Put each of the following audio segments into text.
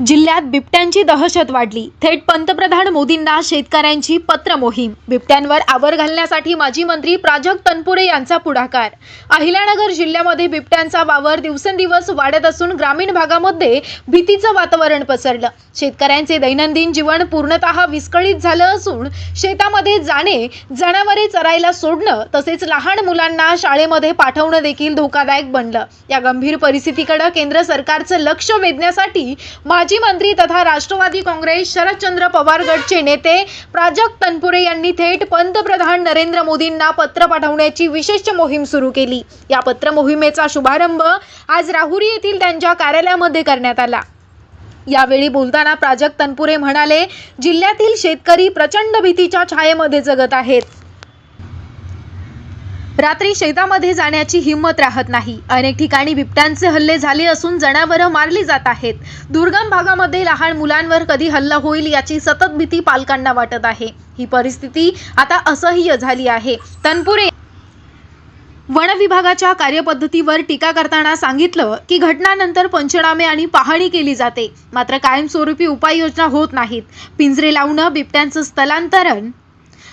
जिल्ह्यात बिबट्यांची दहशत वाढली. थेट पंतप्रधान मोदींना शेतकऱ्यांची पत्र मोहीम बिबट्यांवर आवर घालण्यासाठी माजी मंत्री प्राजक्त तनपुरे यांचा पुढाकार. अहिल्यानगर जिल्ह्यामध्ये बिबट्यांचा वावर दिवसेंदिवस वाढत असून ग्रामीण भागामध्ये भीतीचं वातावरण पसरलं. शेतकऱ्यांचे दैनंदिन जीवन पूर्णतः विस्कळीत झालं असून शेतामध्ये जाणे जनावरे चरायला सोडणं तसेच लहान मुलांना शाळेमध्ये पाठवणं देखील धोकादायक बनलं. या गंभीर परिस्थितीकडे केंद्र सरकारचं लक्ष वेधण्यासाठी माजी मंत्री तथा राष्ट्रवादी काँग्रेस शरदचंद्र पवार गटचे नेते प्राजक्त तनपुरे यांनी थेट पंतप्रधान नरेंद्र मोदींना पत्र पाठवण्याची विशेष मोहीम सुरू केली. या पत्र मोहिमेचा शुभारंभ आज राहुरी येथील त्यांच्या कार्यालयामध्ये करण्यात आला. यावेळी बोलताना प्राजक्त तनपुरे म्हणाले जिल्ह्यातील शेतकरी प्रचंड भीतीच्या छायेमध्ये जगत आहेत. रात्री शेतामध्ये जाण्याची हिंमत राहत नाही. अनेक ठिकाणी बिबट्यांचे हल्ले झाले असून जनावरं मारली जात आहेत. दुर्गम भागामध्ये लहान मुलांवर कधी हल्ला होईल याची सतत भीती पालकांना वाटत आहे. ही परिस्थिती आता असह्य झाली आहे. तनपुरे वन विभागाच्या कार्यपद्धतीवर टीका करताना सांगितलं की घटनानंतर पंचनामे आणि पाहणी केली जाते. मात्र कायमस्वरूपी उपाययोजना होत नाहीत. पिंजरे लावणं बिबट्यांचं स्थलांतरण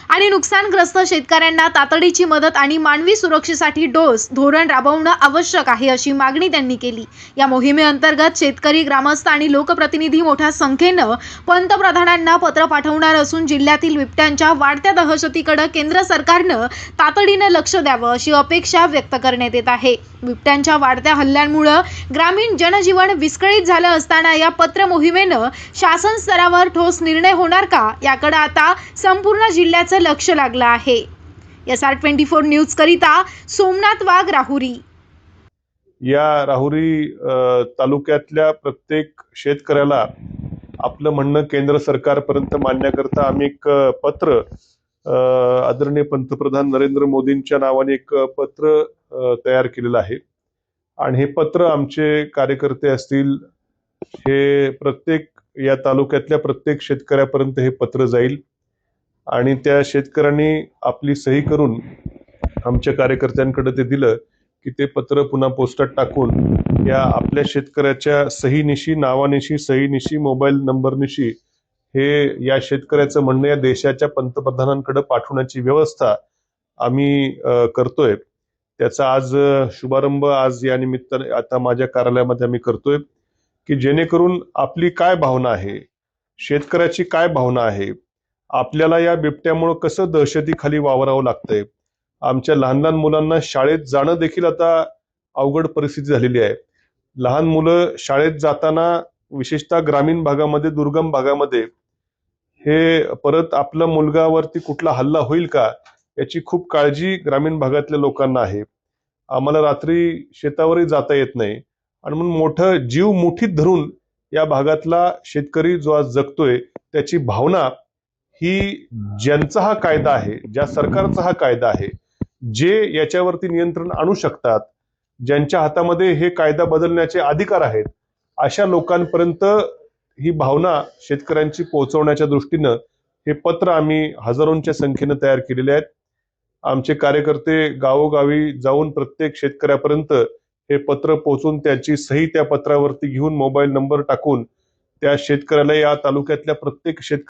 आणि नुकसानग्रस्त शेतकऱ्यांना तातडीची मदत आणि मानवी सुरक्षेसाठी डोस धोरण राबवणं आवश्यक आहे अशी मागणी त्यांनी केली. या मोहिमेअंतर्गत शेतकरी ग्रामस्थ आणि लोकप्रतिनिधी मोठ्या संख्येनं पंतप्रधानांना पत्र पाठवणार असून जिल्ह्यातील बिबट्यांच्या वाढत्या दहशतीकडे केंद्र सरकारनं तातडीनं लक्ष द्यावं अशी अपेक्षा व्यक्त करण्यात येत आहे. बिबट्यांच्या वाढत्या हल्ल्यांमुळं ग्रामीण जनजीवन विस्कळीत झालं असताना या पत्र मोहिमेनं शासन स्तरावर ठोस निर्णय होणार का? याकडे आता संपूर्ण जिल्ह्याचं लक्ष लागलं आहे. S R twenty four news करिता सोमनाथ वाघ राहुरी. या राहुरी तालुक्यातल्या प्रत्येक शेतकऱ्याला आपलं म्हणणं केंद्र सरकारपर्यंत मांडण्याकरता आम्ही एक पत्र आदरणीय पंतप्रधान नरेंद्र मोदींच्या नावाने एक पत्र तयार केलेलं आहे. आणि हे पत्र आमचे कार्यकर्ते असतील हे प्रत्येक या तालुक्यातल्या प्रत्येक शेतकऱ्यापर्यंत हे पत्र जाईल. आणि त्या शेतकऱ्यांनी आपली सही करून आमच्या कार्यकर्त्यांकडे ते दिलं की ते पत्र पुन्हा पोस्टात टाकून या आपल्या शेतकऱ्याच्या सहीनिशी नावानिशी सहीनिशी मोबाईल नंबरनिशी हे या शेतकऱ्याचं म्हणणं या देशाच्या पंतप्रधानांकडे पाठवण्याची व्यवस्था आम्ही करतोय. त्याचा आज शुभारंभ आज या निमित्ताने आता माझ्या कार्यालयामध्ये आम्ही करतोय की जेणेकरून आपली काय भावना आहे शेतकऱ्याची काय भावना आहे आपल्याला या बिबट्यामुळं कसं दहशतीखाली वावरावं लागतंय? आमच्या लहान लहान मुलांना शाळेत जाणं देखील आता अवघड परिस्थिती झालेली आहे. लहान मुलं शाळेत जाताना विशेषतः ग्रामीण भागामध्ये दुर्गम भागामध्ये हे परत आपल्या मुलगावरती कुठला हल्ला होईल का याची खूप काळजी ग्रामीण भागातल्या लोकांना आहे. आम्हाला रात्री शेतावरही जाता येत नाही. आणि म्हणून मोठं जीव मुठीत धरून या भागातला शेतकरी जो आज जगतोय त्याची भावना ही ज्यांचा हा कायदा आहे ज्या सरकारचा हा कायदा आहे जे याच्यावरती नियंत्रण आणू शकतात ज्यांच्या हातामध्ये हे कायदा बदलण्याचे अधिकार आहेत अशा लोकांपर्यंत ही भावना शेतकऱ्यांची पोहोचवण्याच्या दृष्टीनं हे पत्र आम्ही हजारोंच्या संख्येनं तयार केलेले आहेत. आमचे कार्यकर्ते गावोगावी जाऊन प्रत्येक शेतकऱ्यापर्यंत हे पत्र पोहोचून त्याची सही त्या पत्रावरती घेऊन मोबाईल नंबर टाकून त्या शेतकऱ्याला या तालुक्यातल्या प्रत्येक शेतकऱ्या